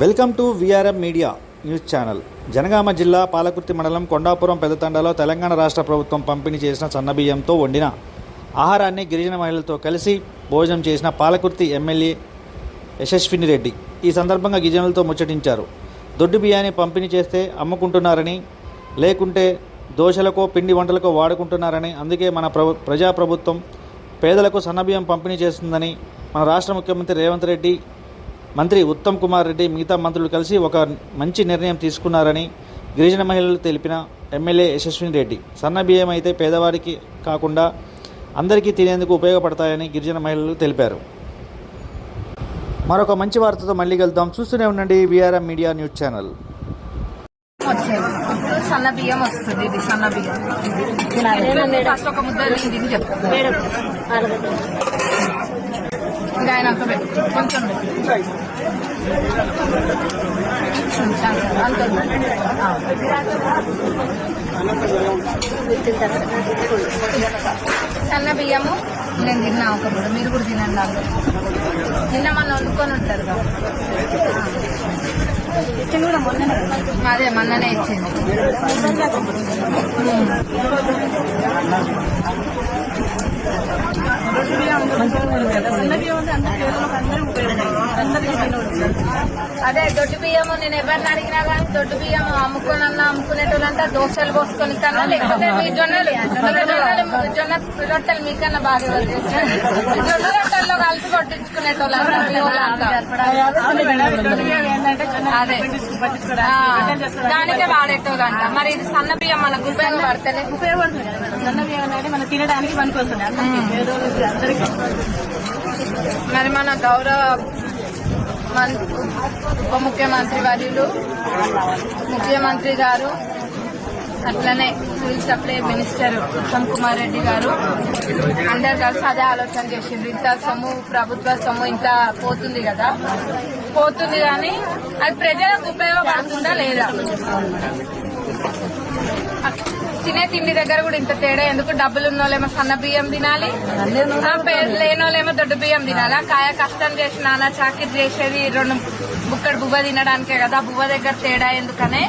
Welcome to VRM media news channel Jangaon జిల్లా పాలకుర్తి మండలం కొండాపురం పెద్దతండలో తెలంగాణ రాష్ట్ర ప్రభుత్వం పంపిణీ చేసిన సన్నబియ్యంతో వండిన ఆహారాన్ని గిరిజన మహిళలతో కలిసి భోజనం చేసిన పాలకుర్తి ఎమ్మెల్యే యశస్విని రెడ్డి ఈ సందర్భంగా గిరిజనులతో ముచ్చటించారు. దొడ్డు బియ్యాన్ని పంపిణీ చేస్తే అమ్ముకుంటున్నారని లేకుంటే దోశలకో పిండి వంటలకో వాడుకుంటున్నారని అందుకే మన ప్రభు ప్రజాప్రభుత్వం పేదలకు సన్నబియ్యం పంపిణీ చేస్తుందని మన రాష్ట్ర ముఖ్యమంత్రి రేవంత్ రెడ్డి మంత్రి ఉత్తమ్ కుమార్ రెడ్డి మిగతా మంత్రులు కలిసి ఒక మంచి నిర్ణయం తీసుకున్నారని గిరిజన మహిళలు తెలిపిన ఎమ్మెల్యే యశస్విని రెడ్డి. సన్న బియ్యం అయితే పేదవారికి కాకుండా అందరికీ తినేందుకు ఉపయోగపడతాయని గిరిజన మహిళలు తెలిపారు. మరొక మంచి వార్తతో మళ్ళీ కలుద్దాం. చూస్తూనే ఉండండి విఆర్ఎం మీడియా న్యూస్ ఛానల్. సన్న బియ్యం వస్తుంది ఇది సన్న బియ్యం. ఫస్ట్ ఒక ముద్ద చెప్తాను. ఇంకా ఆయన అంత కొంచెం అంత సన్న బియ్యము నేను తిన్నా ఒక మీరు కూడా తినండి అందరు నిన్న మన వండుకొని ఉంటారు కదా. అదే మొన్ననే ఇచ్చింది. అదే దొడ్డు బియ్యము నేను ఎవరిని అడిగినా కానీ దొడ్డు బియ్యం అమ్ముకోనన్నా అమ్ముకునేటోళ్ళంటే దోశలు పోసుకొని కన్నా లేకపోతే మీ జొన్నలు. జొన్న రొట్టెలు మీకన్నా బాగా జొన్న రొట్టెల్లో కలిసి కొట్టించుకునేటోళ్ళంతా. అదే. దానికే వాడేటోళ్ళంట. మరి ఇది సన్న బియ్యం మనకు ఉపయోగపడతలే ఉపయోగపడుతుంది. కదా మేడం. సన్న బియ్యం అనేది మనం తినడానికి పనికి వస్తుంది అందరికీ. మరి మన గౌరవ ఉప ముఖ్యమంత్రి వర్యులు ముఖ్యమంత్రి గారు అట్లనే civil supply minister Uttam Kumar Reddy గారు అందరు కలిసి అదే ఆలోచన చేసిండ్రు. ఇంత సొమ్ము ప్రభుత్వ సొమ్ము ఇంత పోతుంది కదా. పోతుంది కానీ అది ప్రజలకు ఉపయోగపడుతుందా లేదా? తినే తిండి దగ్గర కూడా ఇంత తేడా ఎందుకు? డబ్బులు ఉన్నోళ్ళేమో సన్న బియ్యం తినాలి. లేనోళ్ళేమో దొడ్డు బియ్యం తినాలి. ఆ కాయ కష్టం చేసి నాన్న చాకిరి చేసేది రెండు బుక్కడు బువ్వ తినడానికే కదా. బువ్వ దగ్గర తేడా ఎందుకనే?